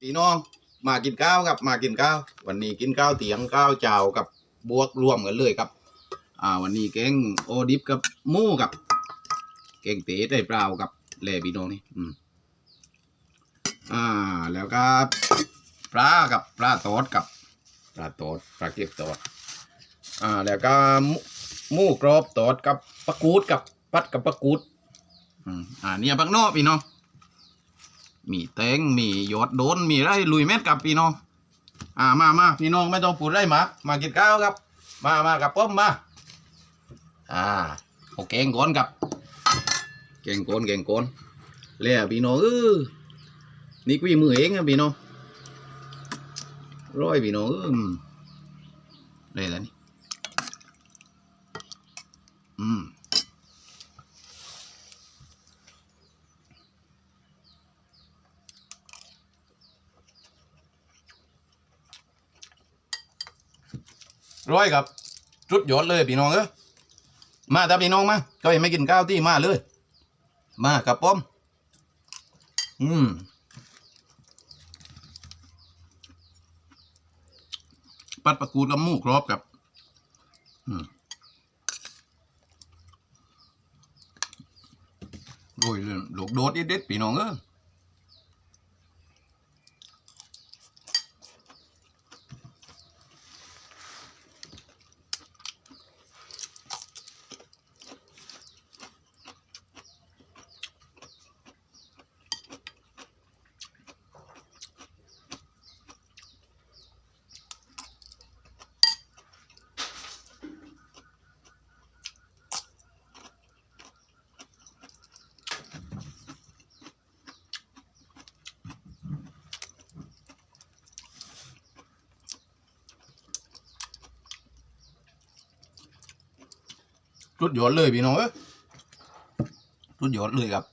พี่น้องมากินข้าวครับมากินข้าววันนี้กินข้าวเตียงข้าวเจ้ากับบวกรวมกันเลยครับ อ่า วันนี้แกงโอดิบกับหมูกับแกงเต๋ได้เปล่ากับแล่พี่น้องนี่อืมอ่า แล้วก็ปลากับปลาตอดกับปลาตอดปลาเก็บตอดอ่าแล้วก็หมูกรอบตอดกับปลากูดกับปัดกับปลากูดอืมอ่าเนี่ยบักนอกพี่น้อง มีแตงมีหยอดโดนมีไรลุยเม็ดกับพี่น้อง อ่ามามาพี่น้องไม่ต้องพูดไรมา มากินข้าวครับ มามากับผมมา อ่าโอเคงก่อนครับเก่งโกนเก่งโกนแล้วพี่น้องเออนี่กุ้ยมือเองอะพี่น้องร้อยพี่น้องเออเลยแล้วนี่ ร้อยครับจุดยอดเลยพี่น้องเออมาถ้าพี่น้องมาก็ยังไม่กินข้าวที่มาเลย มากับป้อมอืมปัดประกูดกับมูกรอบกับ อืมโรยเลยลูกโดดเด็ดพี่น้องเออ สุดยอดเลยพี่น้องเอ้ยสุดยอดเลยครับ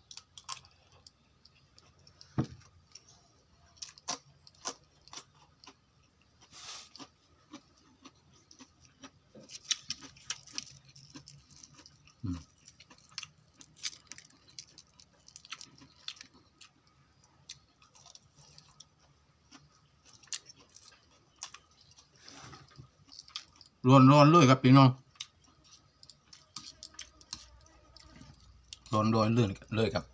ร้อนร้อนๆเลยครับพี่น้อง ร้อนร้อนเลยเลยครับ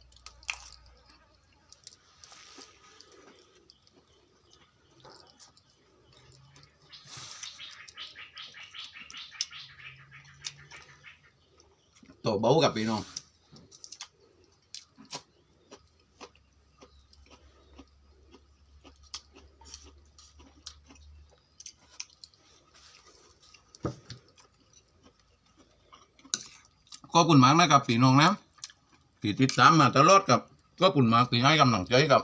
ตัวเบากับพี่น้องขอบคุณมากนะครับพี่น้องนะ ที่ติดตามมาตลอดกับก็คุณมากที่ให้กำลังใจกับ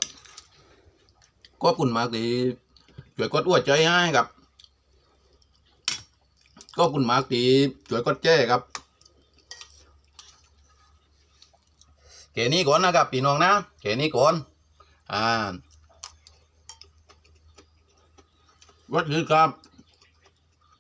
ก็คุณมากที่ช่วยกดอ้วใจให้ครับ ก็คุณมากที่ช่วยกดแจ้ครับแค่นี้ก่อนนะครับพี่น้องนะแค่นี้ก่อนอ่าวัดคือครับ